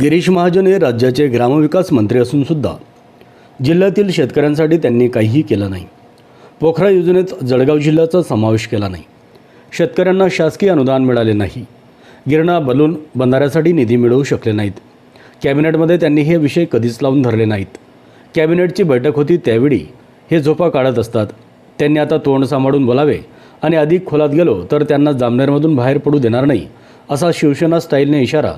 गिरीश महाजन हे राज्याचे ग्रामविकास मंत्री असून सुद्धा जिल्ह्यातील शेतकऱ्यांसाठी त्यांनी काहीही केलं नाही. पोखरा योजनेत जळगाव जिल्ह्याचा समावेश केला नाही. शेतकऱ्यांना शासकीय अनुदान मिळाले नाही. गिरणा बलून बंधाऱ्यासाठी निधी मिळवू शकले नाहीत. कॅबिनेटमध्ये त्यांनी हे विषय कधीच लावून धरले नाहीत. कॅबिनेटची बैठक होती त्यावेळी हे झोपा काढत असतात. त्यांनी आता तोंड सांभाळून बोलावे आणि अधिक खोलात गेलो तर त्यांना जामनेरमधून बाहेर पडू देणार नाही असा शिवसेना स्टाईलने इशारा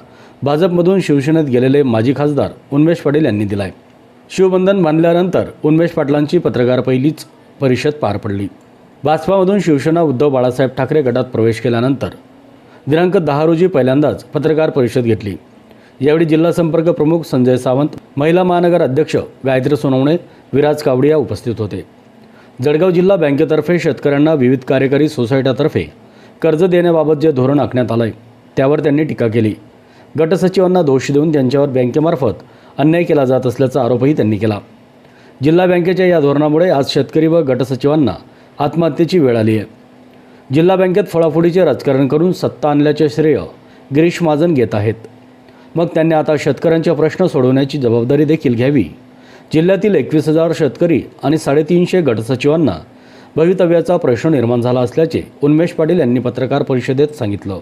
भाजपमधून शिवसेनेत गेलेले माजी खासदार उन्मेष पाटील यांनी दिलाय. शिवबंधन बांधल्यानंतर उन्मेष पाटलांची पत्रकार पहिलीच परिषद पार पडली. भाजपामधून शिवसेना उद्धव बाळासाहेब ठाकरे गटात प्रवेश केल्यानंतर दिनांक दहा रोजी पहिल्यांदाच पत्रकार परिषद घेतली. यावेळी जिल्हा संपर्क प्रमुख संजय सावंत महिला महानगर अध्यक्ष गायत्री सोनवणे विराज कावडिया उपस्थित होते. जळगाव जिल्हा बँकेतर्फे शेतकऱ्यांना विविध कार्यकारी सोसायट्यातर्फे कर्ज देण्याबाबत जे धोरण आखण्यात आलं आहे त्यावर त्यांनी टीका केली. गटसचिवांना दोष देऊन त्यांच्यावर बँकेमार्फत अन्याय केला जात असल्याचा आरोपही त्यांनी केला. जिल्हा बँकेच्या या धोरणामुळे आज शेतकरी व गटसचिवांना आत्महत्येची वेळ आली आहे. जिल्हा बँकेत फळाफुडीचे राजकारण करून सत्ता आणल्याचे श्रेय गिरीश महाजन घेत आहेत. मग त्यांनी आता शेतकऱ्यांचे प्रश्न सोडवण्याची जबाबदारी देखील घ्यावी. जिल्ह्यातील एकवीस हजार शेतकरी आणि साडेतीनशे गटसचिवांना भवितव्याचा प्रश्न निर्माण झाला असल्याचे उन्मेष पाटील यांनी पत्रकार परिषदेत सांगितलं.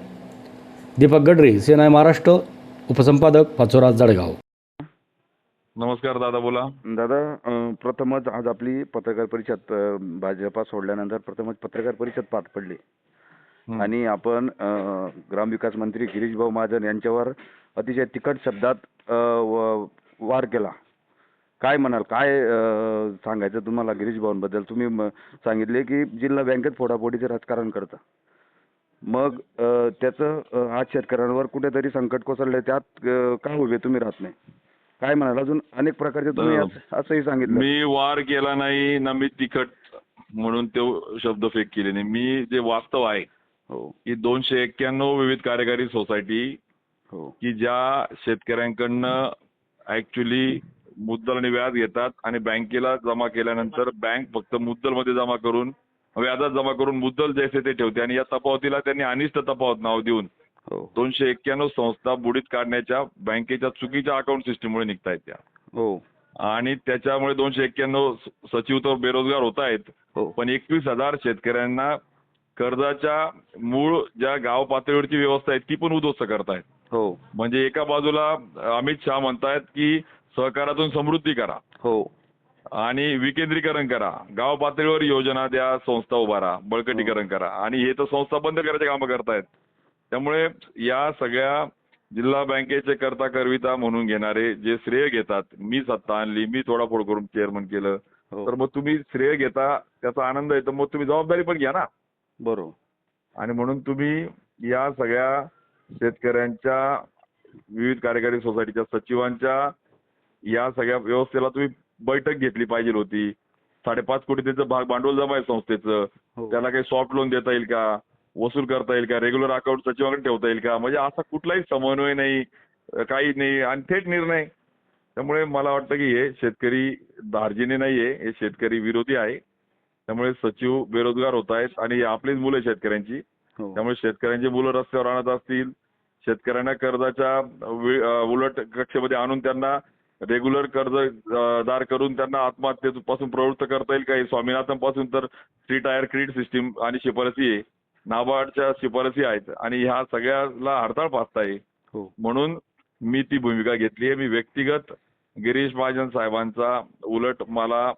दीपक गडरे सेना महाराष्ट्र उपसंपादक पाचोरा जळगाव. नमस्कार दादा बोला. दादा प्रथमच आज आपली पत्रकार परिषद भाजपा सोडल्यानंतर प्रथमच पत्रकार परिषद पार पडली. हं. आणि आपण ग्रामविकास मंत्री गिरीश भाऊ महाजन यांच्यावर अतिशय तिखट शब्दात वार केला. काय म्हणाल काय सांगायचं तुम्हाला गिरीश भाऊंबद्दल? तुम्ही सांगितले की जिल्हा बँकेत फोडाफोडीचे राजकारण करता. मग त्याचं आज शेतकऱ्यांवर कुठेतरी संकट कोसळले त्यात अं, का उभे तुम्ही राहत नाही? काय म्हणाल? अजून अनेक प्रकारचे तुम्ही असंही सांगितलं. मी वार केला नाही ना मी तिखट म्हणून तो शब्द फेक केले नाही. मी जे वास्तव आहे हो. की दोनशे एक्क्याण्णव विविध कार्यकारी सोसायटी हो. की ज्या शेतकऱ्यांकडनं ऍक्च्युली मुद्दल आणि व्याज घेतात आणि बँकेला जमा केल्यानंतर बँक फक्त मुद्दलमध्ये जमा करून व्याजात जमा करून मुद्दल जैसे ते ठेवते आणि या तफावतीला त्यांनी अनिष्ट तफावत नाव देऊन हो. दोनशे एक्क्याण्णव संस्था बुडीत काढण्याच्या बँकेच्या चुकीच्या अकाउंट सिस्टीममुळे निघतायत त्या. हो. आणि त्याच्यामुळे दोनशे एक्क्याण्णव सचिव तर बेरोजगार होत आहेत. हो. पण एकवीस हजार शेतकऱ्यांना कर्जाच्या मूळ ज्या गाव पातळीवरची व्यवस्था आहे ती पण उद्ध्वस्त करतायत. हो. म्हणजे एका बाजूला अमित शहा म्हणतायत की सहकारातून समृद्धी करा. हो. आणि विकेंद्रीकरण करा. गाव पातळीवर योजना द्या संस्था उभारा बळकटीकरण करा. आणि हे तर संस्था बंद करायचे कामं करतायत. त्यामुळे या सगळ्या जिल्हा बँकेचे करता करविता म्हणून घेणारे जे श्रेय घेतात मी सत्ता आणली मी तोडाफोड करून चेअरमन केलं हो. तर मग तुम्ही श्रेय घेता त्याचा आनंद तर मग तुम्ही जबाबदारी पण घ्या ना. बरोबर. आणि म्हणून तुम्ही या सगळ्या शेतकऱ्यांच्या विविध कार्यकारी सोसायटीच्या सचिवांच्या या सगळ्या व्यवस्थेला तुम्ही बैठक घेतली पाहिजे होती. साडेपाच कोटी त्याचं भाग भांडवल जमा आहे संस्थेचं. हो. त्याला काही सॉफ्ट लोन देता येईल का? वसूल करता येईल का? रेग्युलर अकाउंट सचिवाकडे ठेवता येईल का? म्हणजे असा कुठलाही समन्वय नाही काही नाही आणि थेट निर्णय. त्यामुळे मला वाटतं की हे शेतकरी दार्जिने नाहीये हे शेतकरी विरोधी आहे. त्यामुळे सचिव बेरोजगार होत आहेत आणि आपलीच मुलं शेतकऱ्यांची. हो. त्यामुळे शेतकऱ्यांची मुलं रस्त्यावर आणत असतील शेतकऱ्यांना कर्जाच्या उलट कक्षेमध्ये आणून त्यांना रेग्युलर कर्जदार करून त्यांना आत्महत्येपासून प्रवृत्त करता येईल काही स्वामीनाथनपासून तर थ्री टायर क्रेडिट सिस्टीम आणि शिफारसी आहे. नाबार्डच्या शिफारसी आहेत आणि ह्या सगळ्याला हडताळ पाचताय हो. म्हणून मी ती भूमिका घेतली आहे. मी व्यक्तिगत गिरीश महाजन साहेबांचा उलट मला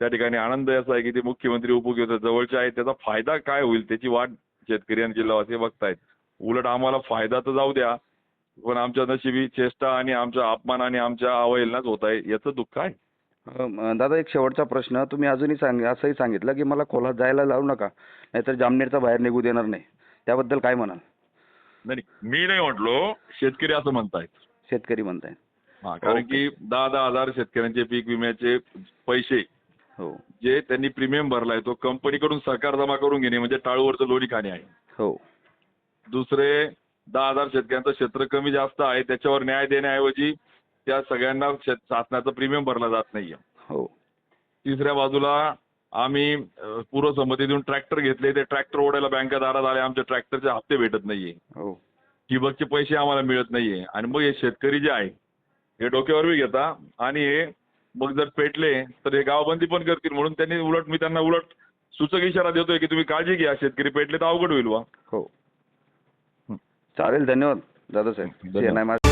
त्या ठिकाणी आनंद असा आहे की ते मुख्यमंत्री उपमुख्यमंत्री जवळचे आहेत. त्याचा फायदा काय होईल त्याची वाट शेतकरी आणि जिल्हावासी बघतायत. उलट आम्हाला फायदा तर जाऊ द्या पण आमच्या नशिबी चेष्टा आणि आमच्या अपमान आणि आमच्या अवहेलनाच होत आहे. याचं दुःख आहे अं, दादा एक शेवटचा प्रश्न. तुम्ही अजूनही सांग असंही सांगितलं की मला खोलात जायला लावू नका नाहीतर जामनेरचा बाहेर निघू देणार नाही. त्याबद्दल काय म्हणाल? नाही नाही, मी नाही म्हटलो. शेतकरी असं म्हणतायत. शेतकरी म्हणताय हा कारण. की दहा दहा हजार शेतकऱ्यांचे पीक विम्याचे पैसे हो. जे त्यांनी प्रीमियम भरलाय तो कंपनीकडून सरकार जमा करून घेणे म्हणजे टाळूवरचं लोणी खाणे आहे. हो. दुसरे दहा हजार शेतकऱ्यांचं क्षेत्र कमी जास्त आहे त्याच्यावर न्याय देण्याऐवजी त्या सगळ्यांना शासनाचं प्रीमियम भरला जात नाहीये. हो. तिसऱ्या बाजूला आम्ही पूर्वसंमती देऊन ट्रॅक्टर घेतले ते ट्रॅक्टर ओढायला बँका दारात आले आमच्या ट्रॅक्टरचे हप्ते भेटत नाहीये. हो. ठिबकचे पैसे आम्हाला मिळत नाहीये. आणि मग हे शेतकरी जे आहे हे डोक्यावर बी घेता आणि हे मग जर पेटले तर हे गावबंदी पण करतील म्हणून त्यांनी उलट मी त्यांना उलट सूचक इशारा देतोय की तुम्ही काळजी घ्या शेतकरी पेटले तर अवघड होईल बा हो. चालेल धन्यवाद. दादासाहेब